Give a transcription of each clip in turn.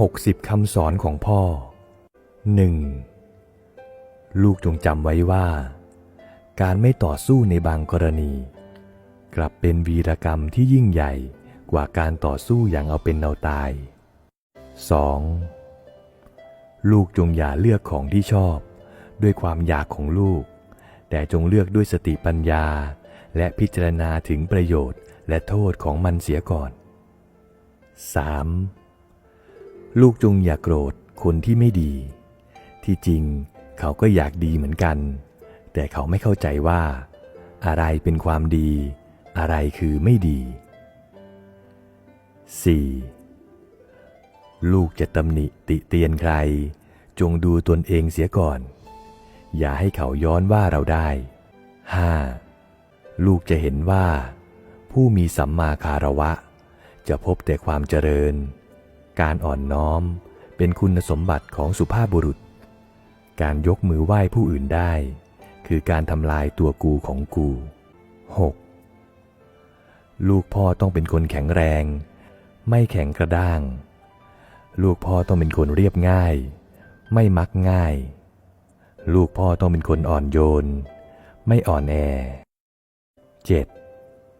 60 คำสอนของพ่อ 1. ลูกจงจำไว้ว่า การไม่ต่อสู้ในบางกรณี กลับเป็นวีรกรรมที่ยิ่งใหญ่กว่าการต่อสู้อย่างเอาเป็นเอาตาย 2. ลูกจงอย่าเลือกของที่ชอบ ด้วยความอยากของลูก แต่จงเลือกด้วยสติปัญญา และพิจารณาถึงประโยชน์และโทษของมันเสียก่อน 3. ลูกจงอย่าโกรธคนที่ไม่ดี ที่จริงเขาก็อยากดีเหมือนกัน แต่เขาไม่เข้าใจว่า อะไรเป็นความดี อะไรคือไม่ดี 4. ลูกจะตำหนิติเตียนใคร จงดูตนเองเสียก่อน อย่าให้เขาย้อนว่าเราได้ 5. ลูกจะเห็นว่า ผู้มีสัมมาคารวะ จะพบแต่ความเจริญ การอ่อนน้อมเป็นคุณสมบัติของสุภาพบุรุษ การยกมือไหว้ผู้อื่นได้ คือการทำลายตัวกูของกู 6. ลูกพ่อต้องเป็นคนแข็งแรง ไม่แข็งกระด้าง ลูกพ่อต้องเป็นคนเรียบง่าย ไม่มักง่าย ลูกพ่อต้องเป็นคนอ่อนโยน ไม่อ่อนแอ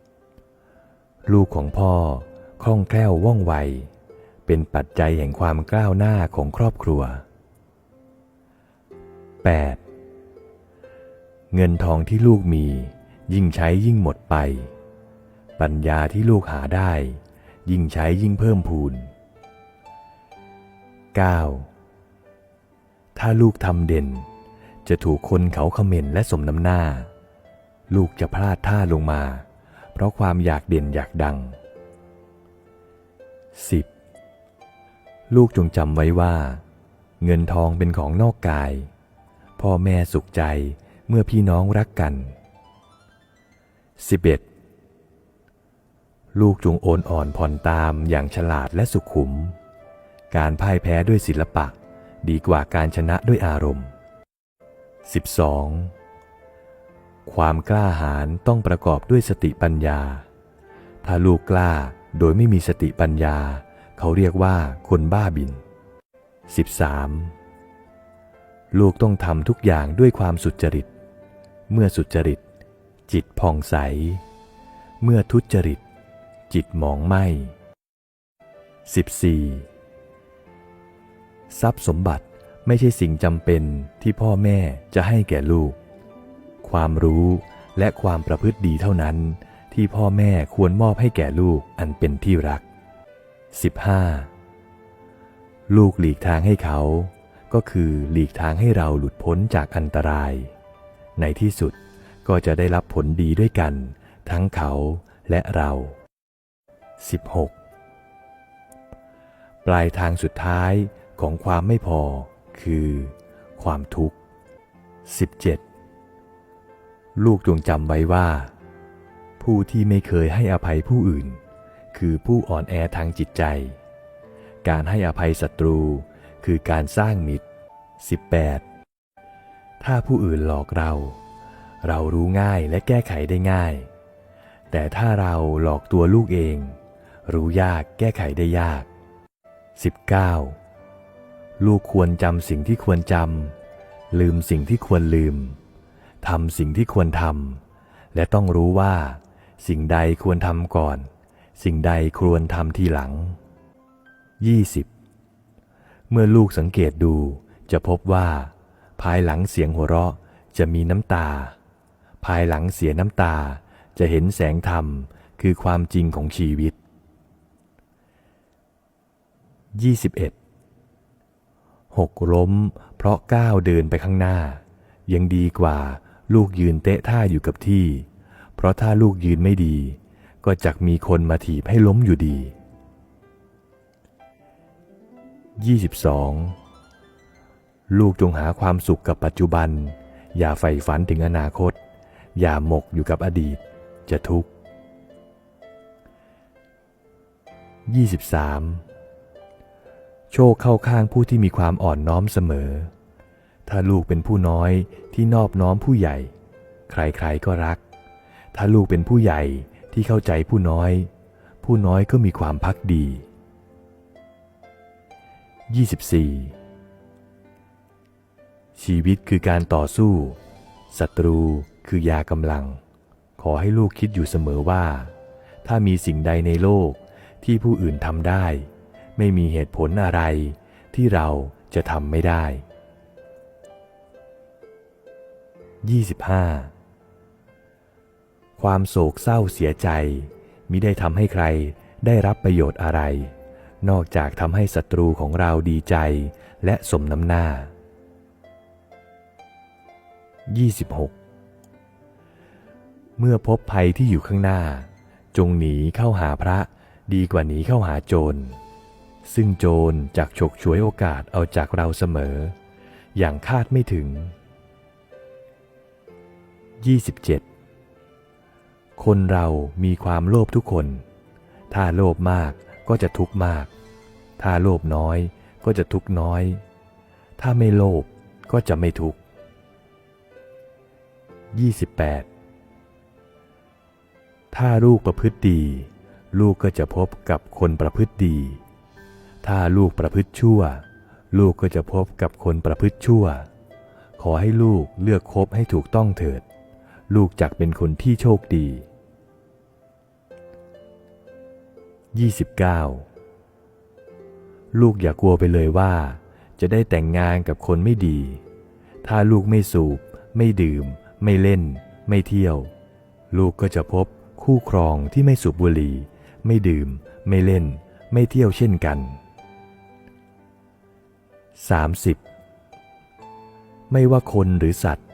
7. ลูกของพ่อคล่องแคล่วว่องไว เป็นปัจจัยแห่งความก้าวหน้าของครอบครัว 8. เงินทองที่ลูกมียิ่งใช้ยิ่งหมดไป ปัญญาที่ลูกหาได้ ยิ่งใช้ยิ่งเพิ่มพูน 9. ถ้าลูกทำเด่น จะถูกคนเขาเขม่นและสมน้ำหน้า ลูกจะพลาดท่าลงมา เพราะความอยากเด่นอยากดัง 10. ลูกจงจำไว้ว่า เงินทองเป็นของนอกกาย พ่อแม่สุขใจเมื่อพี่น้องรักกัน 11. ลูกจงโอนอ่อนผ่อนตามอย่างฉลาดและสุขุม การพ่ายแพ้ด้วยศิลปะดีกว่าการชนะด้วยอารมณ์ 12. ความกล้าหาญต้องประกอบด้วยสติปัญญา ถ้าลูกกล้าโดยไม่มีสติปัญญา เขาเรียกว่าคนบ้าบิน 13. ลูกต้องทำทุกอย่างด้วยความสุจริต เมื่อสุจริต จิตผ่องใส เมื่อทุจริต จิตหมองไหม 14. ทรัพย์สมบัติไม่ใช่สิ่งจำเป็นที่พ่อแม่จะให้แก่ลูก ความรู้และความประพฤติดีเท่านั้นที่พ่อแม่ควรมอบให้แก่ลูกอันเป็นที่รัก 15. ลูกหลีกทางให้เขา ก็คือหลีกทางให้เราหลุดพ้นจากอันตราย ในที่สุดก็จะได้รับผลดีด้วยกัน ทั้งเขาและเรา 16. ปลายทางสุดท้ายของความไม่พอคือ ความทุกข์ 17. ลูกจงจำไว้ว่า ผู้ที่ไม่เคยให้อภัยผู้อื่น คือผู้อ่อนแอทางจิตใจ การให้อภัยศัตรูคือการสร้างมิตร 18. ถ้าผู้อื่นหลอกเรา เรารู้ง่ายและแก้ไขได้ง่าย แต่ถ้าเราหลอกตัวลูกเอง รู้ยากแก้ไขได้ยาก 19. ลูกควรจำสิ่งที่ควรจำลืมสิ่งที่ควรลืมทำสิ่งที่ควรทำและต้องรู้ว่า สิ่งใดควรทำก่อน สิ่งใดควรทำทีหลัง 20. เมื่อลูกสังเกตดูจะพบว่า ภายหลังเสียงหัวเราะจะมีน้ำตา ภายหลังเสียน้ำตาจะเห็นแสงธรรมคือความจริงของชีวิต 21. หกล้มเพราะก้าวเดินไปข้างหน้า ยังดีกว่าลูกยืนเตะท่าอยู่กับที่ เพราะถ้าลูกยืนไม่ดี ก็จะมีคนมาถีบให้ล้มอยู่ดี 22. ลูกจงหาความสุขกับปัจจุบัน อย่าใฝ่ฝันถึงอนาคต อย่าหมกอยู่กับอดีต จะทุกข์ 23. โชคเข้าข้างผู้ที่มีความอ่อนน้อมเสมอ ถ้าลูกเป็นผู้น้อยที่นอบน้อมผู้ใหญ่ ใครๆก็รัก ถ้าลูกเป็นผู้ใหญ่ ที่เข้าใจผู้น้อย ผู้น้อยก็มีความพักดี 24 ชีวิตคือการต่อสู้ศัตรูคือยากำลัง ขอให้ลูกคิดอยู่เสมอว่า ถ้ามีสิ่งใดในโลกที่ผู้อื่นทำได้ ไม่มีเหตุผลอะไร ที่เราจะทำไม่ได้ 25 ความโศกเศร้าเสียใจมิได้ทำให้ใครได้รับประโยชน์อะไร นอกจากทำให้ศัตรูของเราดีใจและสมน้ำหน้า 26 เมื่อพบภัยที่อยู่ข้างหน้า จงหนีเข้าหาพระดีกว่าหนีเข้าหาโจร ซึ่งโจรจากฉกฉวยโอกาสเอาจากเราเสมอ อย่างคาดไม่ถึง 27 คนเรามีความโลภทุกคน ถ้าโลภมากก็จะทุกข์มาก ถ้าโลภน้อยก็จะทุกข์น้อย ถ้าไม่โลภก็จะไม่ทุกข์ 28 ถ้าลูกประพฤติดี ลูกก็จะพบกับคนประพฤติดี ถ้าลูกประพฤติชั่ว ลูกก็จะพบกับคนประพฤติชั่ว ขอให้ลูกเลือกคบให้ถูกต้องเถิด ลูกจักเป็นคนที่โชคดี 29 ลูกอย่ากลัวไปเลยว่า จะได้แต่งงานกับคนไม่ดี ถ้าลูกไม่สูบ ไม่ดื่ม ไม่เล่น ไม่เที่ยว ลูกก็จะพบคู่ครองที่ไม่สูบบุหรี่ ไม่ดื่ม ไม่เล่น ไม่เที่ยวเช่นกัน 30. ไม่ว่าคนหรือสัตว์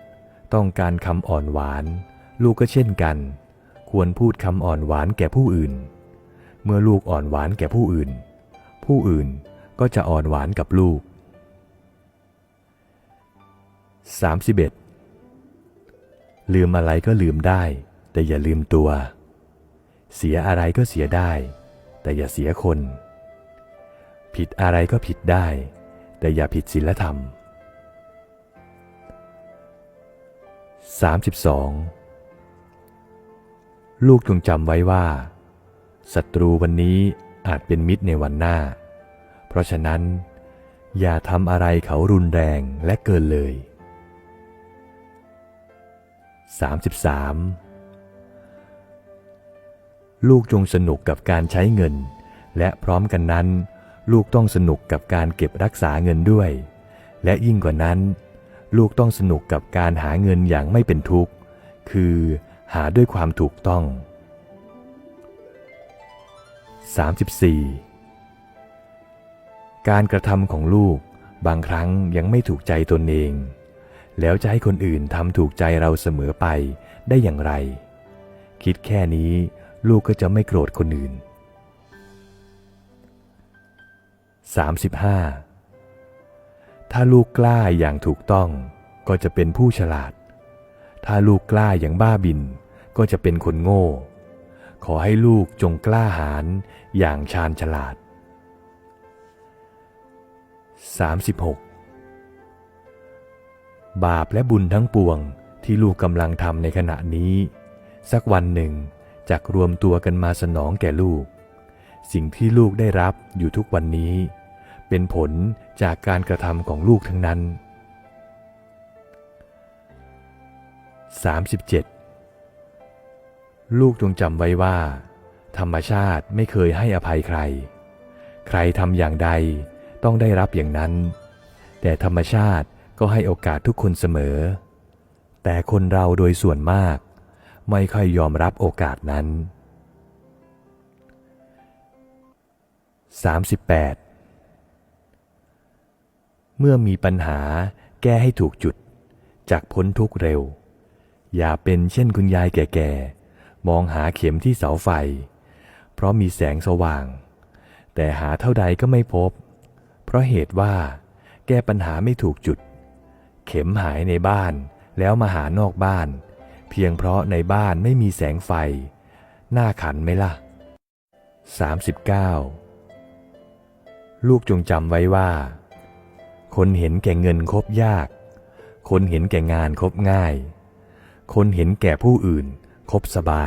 ต้องการคำอ่อนหวาน ลูกก็เช่นกัน ควรพูดคำอ่อนหวานแก่ผู้อื่น เมื่อลูกอ่อนหวานแก่ผู้อื่น ผู้อื่นก็จะอ่อนหวานกับลูก 31. ลืมอะไรก็ลืมได้ แต่อย่าลืมตัว เสียอะไรก็เสียได้ แต่อย่าเสียคน ผิดอะไรก็ผิดได้ แต่อย่าผิดศีลธรรม 32. ลูกจงจำไว้ว่า ศัตรูวันนี้อาจเป็นมิตรในวันหน้า เพราะฉะนั้น อย่าทำอะไรเขารุนแรงและเกินเลย 33. ลูกจงสนุกกับการใช้เงิน และพร้อมกันนั้น ลูกต้องสนุกกับการเก็บรักษาเงินด้วย และยิ่งกว่านั้น ลูกต้องสนุกกับการหาเงินอย่างไม่เป็นทุกข์ คือหาด้วยความถูกต้อง 34. การกระทำของลูกบางครั้งยังไม่ถูกใจตนเอง แล้วจะให้คนอื่นทำถูกใจเราเสมอไปได้อย่างไร คิดแค่นี้ลูกก็จะไม่โกรธคนอื่น 35. ถ้าลูกกล้าอย่างถูกต้องก็จะเป็นผู้ฉลาด ถ้าลูกกล้าอย่างบ้าบินก็จะเป็นคนโง่ ขอให้ลูกจงกล้าหาญอย่างชาญฉลาด 36. บาปและบุญทั้งปวงที่ลูกกำลังทำในขณะนี้ สักวันหนึ่งจะรวมตัวกันมาสนองแก่ลูก สิ่งที่ลูกได้รับอยู่ทุกวันนี้ เป็นผลจากการกระทำของลูกทั้งนั้น 37. ลูกจงจำไว้ว่า ธรรมชาติไม่เคยให้อภัยใคร ใครทำอย่างใดต้องได้รับอย่างนั้น แต่ธรรมชาติก็ให้โอกาสทุกคนเสมอ แต่คนเราโดยส่วนมาก ไม่ค่อยยอมรับโอกาสนั้น 38. เมื่อมีปัญหาแก้ให้ถูกจุดจากพ้นทุกเร็ว อย่าเป็นเช่นคุณยายแก่ๆ มองหาเข็มที่เสาไฟ เพราะมีแสงสว่าง แต่หาเท่าใดก็ไม่พบ เพราะเหตุว่าแก้ปัญหาไม่ถูกจุด เข็มหายในบ้านแล้วมาหานอกบ้าน เพียงเพราะในบ้านไม่มีแสงไฟน่าขันไหมล่ะ 39 ลูกจงจำไว้ว่า คนเห็นแก่เงินคบยาก คนเห็นแก่งานคบง่าย คนเห็นแก่ผู้อื่นคบสบาย